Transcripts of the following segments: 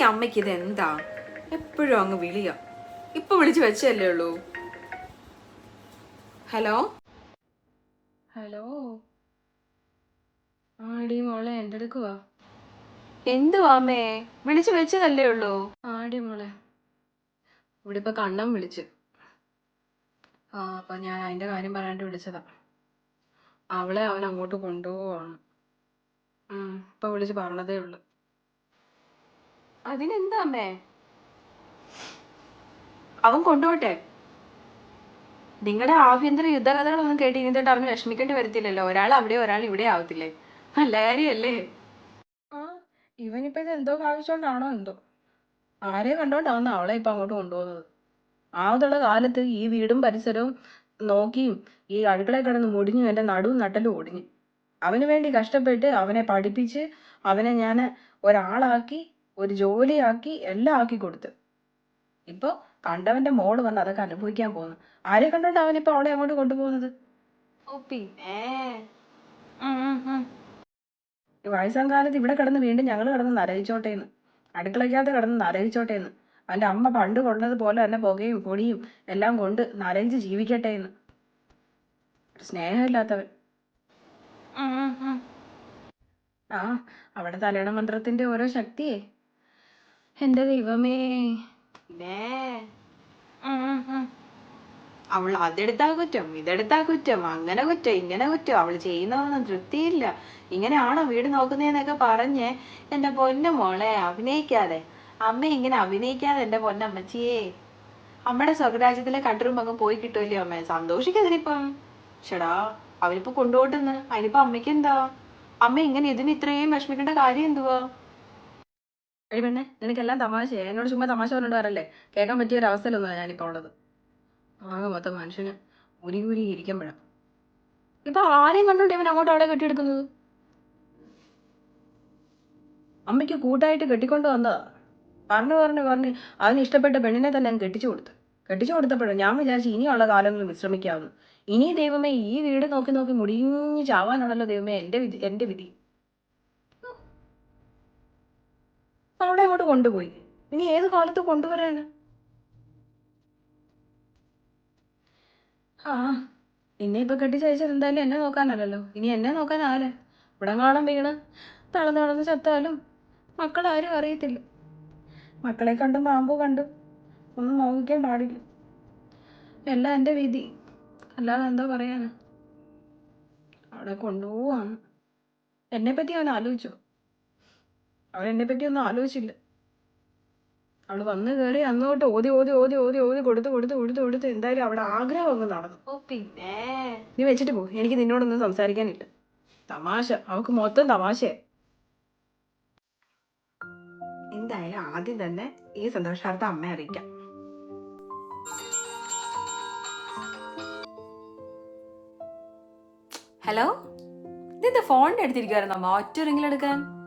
ഈ അമ്മയ്ക്ക് ഇത് എന്താ എപ്പോഴും അങ്ങ് വിളിയാ. ഇപ്പൊ വിളിച്ചു വെച്ചല്ലേ ഉള്ളൂ. ഹലോ? ഹലോ? ആടി മോളെ എന്റെ അടുക്കുവാ എന്തുവാമേ വിളിച്ചു വെച്ചതല്ലേ ഉള്ളൂ. ആടി മോളെ ഇവിടെ ഇപ്പൊ കണ്ണം വിളിച്ചു. ആ അപ്പൊ ഞാൻ അതിന്റെ കാര്യം പറയാണ്ട് വിളിച്ചതാ. അവളെ അവൻ അങ്ങോട്ട് കൊണ്ടുപോവാണ്. ഇപ്പൊ വിളിച്ച് പറഞ്ഞതേ ഉള്ളു. അതിനെന്താ അമ്മേ? അവൻ കൊണ്ടുപോട്ടെ നിങ്ങളുടെ ആഭ്യന്തര യുദ്ധകഥകളൊന്നും കേട്ട് ഇനി തൊട്ട് അവന് വിഷമിക്കേണ്ടി വരത്തില്ലല്ലോ. ഒരാൾ അവിടെ ഒരാൾ ഇവിടെ ആവത്തില്ലേ? നല്ല കാര്യല്ലേ? ഇവനിപ്പോ ഇത് എന്തോ ഭാവിച്ചോണ്ടാണോ എന്തോ? ആരെ കണ്ടോണ്ടാണ് അവളെ ഇപ്പൊ അങ്ങോട്ട് കൊണ്ടുപോകുന്നത്. ആവതുള്ള കാലത്ത് ഈ വീടും പരിസരവും നോക്കിയും ഈ അടുക്കളയിൽ കിടന്ന് മുടിഞ്ഞു എന്റെ നടുവും നട്ടലും ഒടിഞ്ഞു. അവന് വേണ്ടി കഷ്ടപ്പെട്ട് അവനെ പഠിപ്പിച്ച് അവനെ ഞാൻ ഒരാളാക്കി ഒരു ജോലിയാക്കി എല്ലാം ആക്കി കൊടുത്ത്. ഇപ്പൊ കണ്ടവന്റെ മോൾ വന്ന് അതൊക്കെ അനുഭവിക്കാൻ പോകുന്നു. ആരെ കണ്ടോണ്ട് അവനിപ്പോ അവളെ അങ്ങോട്ട് കൊണ്ടുപോകുന്നത്? വയസ്സാം കാലത്ത് ഇവിടെ കിടന്ന് വീണ്ടും ഞങ്ങൾ കിടന്ന് നരയിച്ചോട്ടേന്ന് അടുക്കളയ്ക്കകത്ത് കിടന്ന് നരയിച്ചോട്ടേന്ന് അവന്റെ അമ്മ പണ്ട് കൊണ്ടത് പോലെ തന്നെ പുകയും പൊടിയും എല്ലാം കൊണ്ട് നരയിച്ച് ജീവിക്കട്ടെ എന്ന് സ്നേഹമില്ലാത്തവൻ. ആ അവിടെ തലയണ മന്ത്രത്തിന്റെ ഓരോ ശക്തിയേ. എന്റെ ദൈവമേ. അവൾ അതെടുത്താ കുറ്റം ഇതെടുത്താ കുറ്റം അങ്ങനെ കുറ്റം ഇങ്ങനെ കുറ്റം. അവൾ ചെയ്യുന്നതൊന്നും തൃപ്തിയില്ല. ഇങ്ങനെയാണോ വീട് നോക്കുന്നതെന്നൊക്കെ പറഞ്ഞ് എന്റെ പൊന്നു മോളെ അഭിനയിക്കാതെ. അമ്മ ഇങ്ങനെ അഭിനയിക്കാതെ എന്റെ പൊന്നമ്മച്ചിയേ അമ്മയുടെ സ്വർഗരാജ്യത്തിലെ കട്ടറും അങ്ങ് പോയി കിട്ടുമല്ലോ അമ്മ? സന്തോഷിക്കതിനിപ്പം. ചേടാ അവനിപ്പോ കൊണ്ടുപോട്ടെന്ന്. അതിനിപ്പോ അമ്മയ്ക്ക് എന്താ അമ്മ ഇങ്ങനെ ഇതിന് ഇത്രയും വിഷമിക്കേണ്ട കാര്യം എന്തുവാ? എടി പെണ്ണെ നിനക്കെല്ലാം തമാശയാ. എന്നോട് ചുമ്മാ തമാശ പറഞ്ഞിട്ട് വരല്ലേ? കേൾക്കാൻ പറ്റിയ ഒരു അവസ്ഥയിലൊന്നും ഞാനിപ്പോൾ ഉള്ളത്. ആകെ മൊത്തം മനുഷ്യന് ഉരി ഉരി ഇരിക്കുമ്പോഴാണ് ഇപ്പൊ ആരെയും കണ്ടോണ്ട് ഇവൻ അങ്ങോട്ട് അവിടെ കെട്ടിയെടുക്കുന്നത്? അമ്മയ്ക്ക് കൂട്ടായിട്ട് കെട്ടിക്കൊണ്ട് വന്നതാ. പറഞ്ഞു പറഞ്ഞു പറഞ്ഞ് അതിന് ഇഷ്ടപ്പെട്ട പെണ്ണിനെ തന്നെ ഞാൻ കെട്ടിച്ചു കൊടുത്തു. കെട്ടിച്ചു കൊടുത്തപ്പോഴും ഞാൻ വിചാരിച്ചു ഇനിയുള്ള കാലങ്ങളിൽ വിശ്രമിക്കാവുന്നു. ഇനി ദൈവമേ ഈ വീട് നോക്കി നോക്കി മുടിഞ്ഞു ചാവാനാണല്ലോ ദൈവമേ. എന്റെ വിധി എന്റെ വിധി. അവളെ അങ്ങോട്ട് കൊണ്ടുപോയി. ഇനി ഏത് കാലത്ത് കൊണ്ടുവരാന്? ആ നിന്നെ ഇപ്പൊ കെട്ടിച്ചയച്ചത് എന്തായാലും എന്നെ നോക്കാനല്ലല്ലോ. ഇനി എന്നെ നോക്കാൻ ആരെ? ഇവിടെ കാണാൻ വീണ് തളർന്ന് തളർന്ന് ചത്താലും മക്കളാരും അറിയത്തില്ല. മക്കളെ കണ്ടും പാമ്പു കണ്ടും ഒന്നും നോക്കിക്കാൻ പാടില്ല. എല്ലാം എന്റെ വിധി. അല്ലാതെ എന്താ പറയാനാ. അവിടെ കൊണ്ടുപോവാണ്. എന്നെ പറ്റി അവൻ ആലോചിച്ചോ? അവൻ എന്നെ പറ്റി ഒന്നും ആലോചിച്ചില്ല. അവൾ വന്ന് കയറി അന്ന് തൊട്ട് ഓതി ഓതി ഓതി ഓതി ഓതി കൊടുത്ത് കൊടുത്ത് കൊടുത്ത് കൊടുത്ത് എന്തായാലും അവിടെ ആഗ്രഹം അങ്ങ് നടന്നു. ഓ പിന്നെ? നീ വെച്ചിട്ട് പോ. എനിക്ക് നിന്നോടൊന്നും സംസാരിക്കാനില്ല. തമാശ. അവക്ക് മൊത്തം തമാശ എന്തായാലും ആദ്യം തന്നെ ഈ സന്തോഷാർത്ഥം അമ്മയെ അറിയിക്കാം. ഹലോ? ഇതെന്താ ഫോണിന്റെ അടുത്തിരിക്കുവായിരുന്നു അമ്മ? ഒറ്റ റിങ്ങിൽ എടുക്കാൻ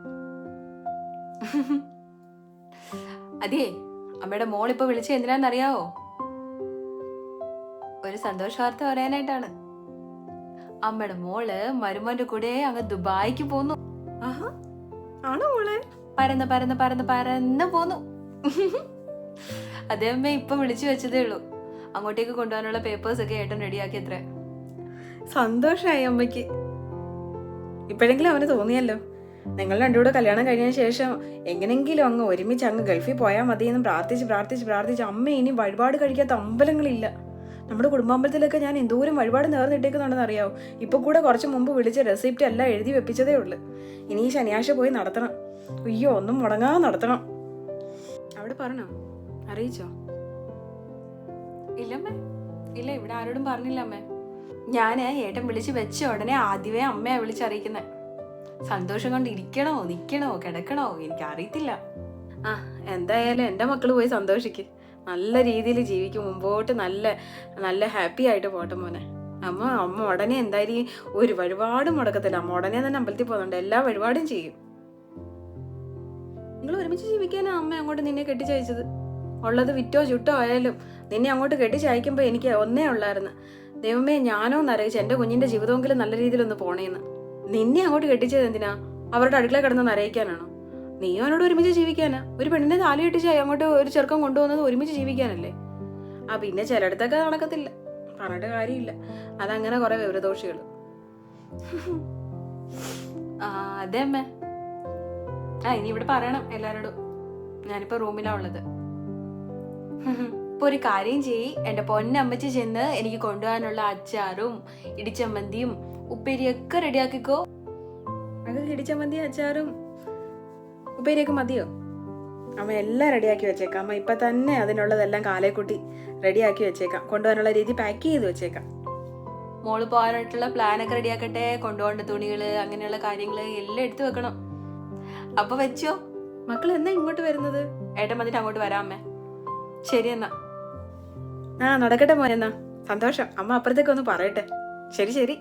അതെ അമ്മയുടെ മോൾ ഇപ്പൊ വിളിച്ച എന്തിനാന്നറിയാവോ? ഒരു സന്തോഷ വാർത്ത പറയാനായിട്ടാണ്. അമ്മയുടെ മോൾ മരുമോന്റെ കൂടെ അങ്ങ് ദുബായിക്ക് പോന്നു. ആണോ മോളെ? പരന്ന് പരന്ന് പരന്ന് പരന്ന് പോന്നു. അതേ അമ്മ ഇപ്പൊ വിളിച്ചു വെച്ചതേ ഉള്ളൂ. അങ്ങോട്ടേക്ക് കൊണ്ടുപോകാനുള്ള പേപ്പേഴ്സ് ഒക്കെ ഏട്ടൻ റെഡിയാക്കി അത്ര. സന്തോഷായി അമ്മയ്ക്ക്. ഇപ്പോഴെങ്കിലും അവന് തോന്നിയല്ലോ. നിങ്ങൾ രണ്ടുകൂടെ കല്യാണം കഴിഞ്ഞതിന് ശേഷം എങ്ങനെങ്കിലും അങ്ങ് ഒരുമിച്ച് അങ്ങ് ഗൾഫിൽ പോയാൽ മതി എന്ന് പ്രാർത്ഥിച്ച് പ്രാർത്ഥിച്ച് പ്രാർത്ഥിച്ച് അമ്മ ഇനി വഴിപാട് കഴിക്കാത്ത അമ്പലങ്ങളില്ല. നമ്മുടെ കുടുംബാമ്പലത്തിലൊക്കെ ഞാൻ എന്തോരം വഴിപാട് നേർന്നിട്ടേക്കുന്നുണ്ടെന്ന് അറിയാവോ? ഇപ്പൊ കൂടെ കുറച്ച് മുമ്പ് വിളിച്ച റെസിപ്റ്റ് എല്ലാം എഴുതി വെപ്പിച്ചതേ ഉള്ളൂ. ഇനി ഈ ശനിയാഴ്ച പോയി നടത്തണം. അയ്യോ ഒന്നും മുടങ്ങാതെ നടത്തണം. അവിടെ പറഞ്ഞോ? അറിയിച്ചോ? ഇല്ലമ്മേ. ഇല്ല ഇവിടെ ആരോടും പറഞ്ഞില്ല അമ്മേ. ഞാൻ ഏട്ടൻ വിളിച്ച് വെച്ച ഉടനെ ആദ്യമേ അമ്മയെ വിളിച്ചറിയിക്കുന്നത് സന്തോഷം കൊണ്ട് ഇരിക്കണോ നിക്കണോ? കിടക്കണോ? എനിക്ക് അറിയത്തില്ല ആ എന്തായാലും എന്റെ മക്കൾ പോയി സന്തോഷിക്ക്. നല്ല രീതിയിൽ ജീവിക്കും. മുമ്പോട്ട് നല്ല നല്ല ഹാപ്പി ആയിട്ട് പോട്ടെ മോനെ. അമ്മ അമ്മ ഉടനെ എന്തായാലും ഒരു വഴിപാടും മുടക്കത്തില്ല. അമ്മ ഉടനെ തന്നെ അമ്പലത്തിൽ പോകുന്നുണ്ട്. എല്ലാ വഴിപാടും ചെയ്യും. നിങ്ങൾ ഒരുമിച്ച് ജീവിക്കാനാ അമ്മ അങ്ങോട്ട് നിന്നെ കെട്ടിച്ചയച്ചത്? ഉള്ളത് വിറ്റോ ചുട്ടോ ആയാലും നിന്നെ അങ്ങോട്ട് കെട്ടിച്ചയക്കുമ്പോൾ എനിക്ക് ഒന്നേ ഉള്ളായിരുന്നു. ദൈവമേ ഞാനോ എന്നറിയിച്ചു എന്റെ കുഞ്ഞിന്റെ ജീവിതമെങ്കിലും നല്ല രീതിയിലൊന്ന് പോണേന്ന്. നിന്നെ അങ്ങോട്ട് കെട്ടിച്ചത് എന്തിനാ? അവരുടെ അടുക്കള കിടന്ന് നരയിക്കാനാണോ നീ അവനോട് ഒരുമിച്ച് ജീവിക്കാനാ. ഒരു പെണ്ണിനെ താലി കെട്ടിച്ച് അങ്ങോട്ട് ഒരു ചെറുക്കം കൊണ്ടുപോകുന്നത് ഒരുമിച്ച് ജീവിക്കാനല്ലേ? ആ പിന്നെ ചിലയിടത്തൊക്കെ നടക്കത്തില്ല. പറഞ്ഞിട്ട് കാര്യമില്ല. അതങ്ങനെ കുറെ വിവരദോഷികൾ അതെ അമ്മേ. ആ ഇനി ഇവിടെ പറയണം എല്ലാരോടും. ഞാനിപ്പോ റൂമിലാ ഉള്ളത്. ഇപ്പൊ ഒരു കാര്യം ചെയ്യ്. എന്റെ പൊന്നമ്മച്ചി ചെന്ന് എനിക്ക് കൊണ്ടുപോകാനുള്ള അച്ചാറും ഇടിച്ചമ്മന്തിയും ഉപ്പേരിയൊക്കെ റെഡിയാക്കിക്കോ. അത് ഇടിച്ചമ്മന്തി അച്ചാറും ഉപ്പേരിയൊക്കെ മതിയോ? അമ്മ എല്ലാം റെഡിയാക്കി വെച്ചേക്കാം. അമ്മ ഇപ്പൊ തന്നെ അതിനുള്ളതെല്ലാം കാലേക്കുട്ടി റെഡിയാക്കി വെച്ചേക്കാം. കൊണ്ടുവരാനുള്ള രീതി പാക്ക് ചെയ്ത് വെച്ചേക്കാം. മോൾ പോകാനായിട്ടുള്ള പ്ലാനൊക്കെ റെഡിയാക്കട്ടെ? കൊണ്ടുപോകേണ്ട തുണികൾ അങ്ങനെയുള്ള കാര്യങ്ങൾ എല്ലാം എടുത്തു വെക്കണം. അപ്പൊ വെച്ചോ. മക്കൾ എന്നാ ഇങ്ങോട്ട് വരുന്നത്? ഏട്ടൻ വന്നിട്ട് അങ്ങോട്ട് വരാമേ ശരി എന്നാ. ആ നടക്കട്ടെ മോനെന്നാ സന്തോഷം. അമ്മ അപ്പുറത്തേക്ക് ഒന്ന് പറയട്ടെ. ശരി ശരി.